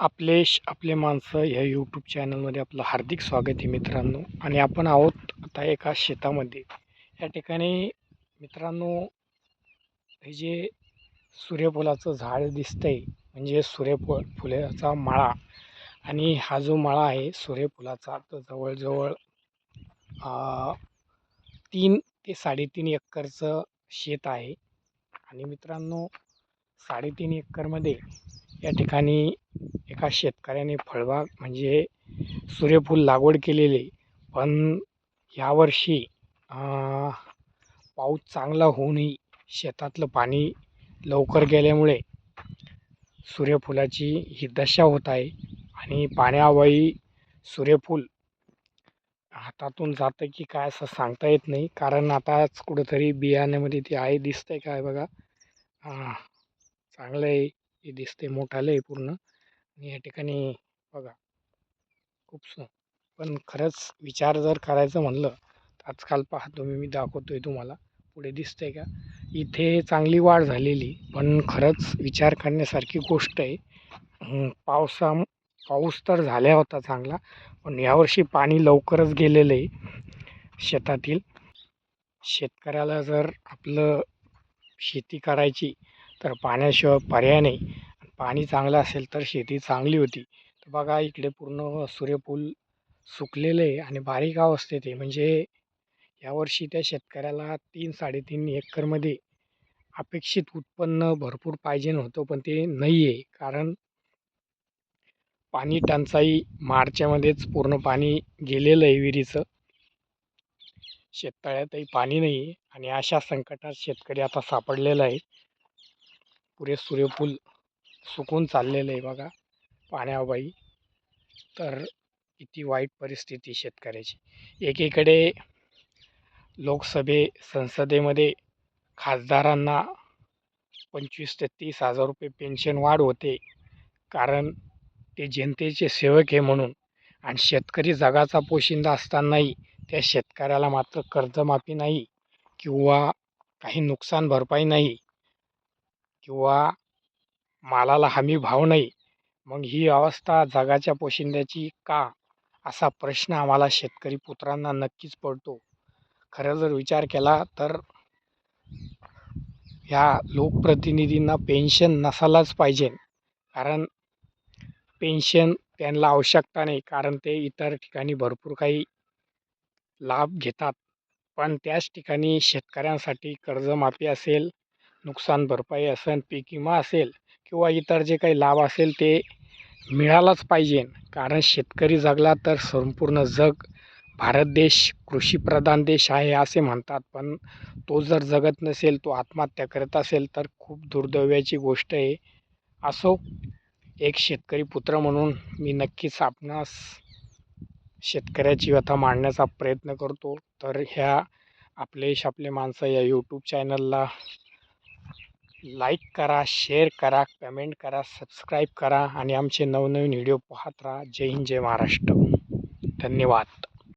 आपलेश आपले माणसं ह्या यूट्यूब चॅनलमध्ये आपलं हार्दिक स्वागत आहे मित्रांनो. आणि आपण आहोत आता एका शेतामध्ये. या ठिकाणी मित्रांनो हे जे सूर्यफुलाचं झाड दिसतंय म्हणजे सूर्यफु फुलाचा माळा. आणि हा जो माळा आहे सूर्यफुलाचा तो जवळजवळ तीन ते साडेतीन एकरचं शेत आहे. आणि मित्रांनो साडेतीन एकरमध्ये या ठिकाणी एका शेतकऱ्याने फळबाग म्हणजे सूर्यफूल लागवड केलेली. पण यावर्षी पाऊस चांगला होऊनही शेतातलं पाणी लवकर गेल्यामुळे सूर्यफुलाची ही दशा होत आहे आणि पाण्याअभावी सूर्यफूल हातातून जातं की काय असं सांगता येत नाही. कारण आताच कुठंतरी बियाण्यामध्ये ते आहे दिसतंय काय बघा. चांगलं आहे. हे दिसतंय मोठालं आहे पूर्ण. आणि या ठिकाणी बघा खूप सु पण खरंच विचार जर करायचं म्हणलं तर आजकाल पहा तुम्ही मी दाखवतो आहे तुम्हाला. पुढे दिसतंय का? इथे चांगली वाढ झालेली पण खरंच विचार करण्यासारखी गोष्ट आहे. पावसा पाऊस तर झाला होता चांगला पण यावर्षी पाणी लवकरच गेलेलं आहे शेतातील. शेतकऱ्याला जर आपलं शेती करायची तर पाण्याशिवाय पर्याय नाही. पाणी चांगलं असेल तर शेती चांगली होती. तर बघा इकडे पूर्ण सूर्यफूल सुकलेलं आहे आणि बारीक अवस्थेत आहे. म्हणजे यावर्षी त्या शेतकऱ्याला तीन साडेतीन एकरमध्ये अपेक्षित उत्पन्न भरपूर पाहिजे होतं पण ते नाही आहे कारण पाणी टंचाई मार्चमध्येच पूर्ण पाणी गेलेलं आहे विहिरीचं. शेततळ्यातही पाणी नाही आहे आणि अशा संकटात शेतकरी आता सापडलेला आहे. पुरे सूर्यफूल सुकून चाललेलं आहे बघा. पाण्याबाई तर किती वाईट परिस्थिती शेतकऱ्याची. एकीकडे लोकसभे संसदेमध्ये खासदारांना पंचवीस ते तीस हजार रुपये पेन्शन वाढ होते. कारण ते जनतेचे सेवक आहे म्हणून. आणि शेतकरी जगाचा पोशिंदा असतानाही त्या शेतकऱ्याला मात्र कर्जमाफी नाही किंवा काही नुकसान भरपाई नाही. किंवा मालाला हमी भाव नाही मग ही अवस्था जगाच्या पोशिंद्याची का? असा प्रश्न आम्हाला शेतकरी पुत्रांना नक्कीच पडतो. खरं जर विचार केला तर ह्या लोकप्रतिनिधींना पेन्शन नसायलाच पाहिजे. कारण पेन्शन त्यांना आवश्यकता नाही कारण ते इतर ठिकाणी भरपूर काही लाभ घेतात. पण त्याच ठिकाणी शेतकऱ्यांसाठी कर्जमाफी असेल नुकसान भरपाई असेल पीक विमा असेल किंवा इतर जे काही लाभ असेल ते मिळालाच पाहिजे. कारण शेतकरी जगला तर संपूर्ण जग भारत देश कृषीप्रधान देश आहे असे म्हणतात. पण तो जर जगत नसेल तो आत्महत्या करत असेल तर खूप दुर्दैवाची गोष्ट आहे. असो एक शेतकरी पुत्र म्हणून मी नक्कीच आपणास शेतकऱ्याची व्यथा मांडण्याचा प्रयत्न करतो. तर ह्या आपले आपले माणसं या यूट्यूब चॅनलला लाईक करा शेअर करा कमेंट करा सबस्क्राईब करा आणि आमचे नवनवीन व्हिडिओ पाहत राहा. जय हिंद जय महाराष्ट्र. धन्यवाद.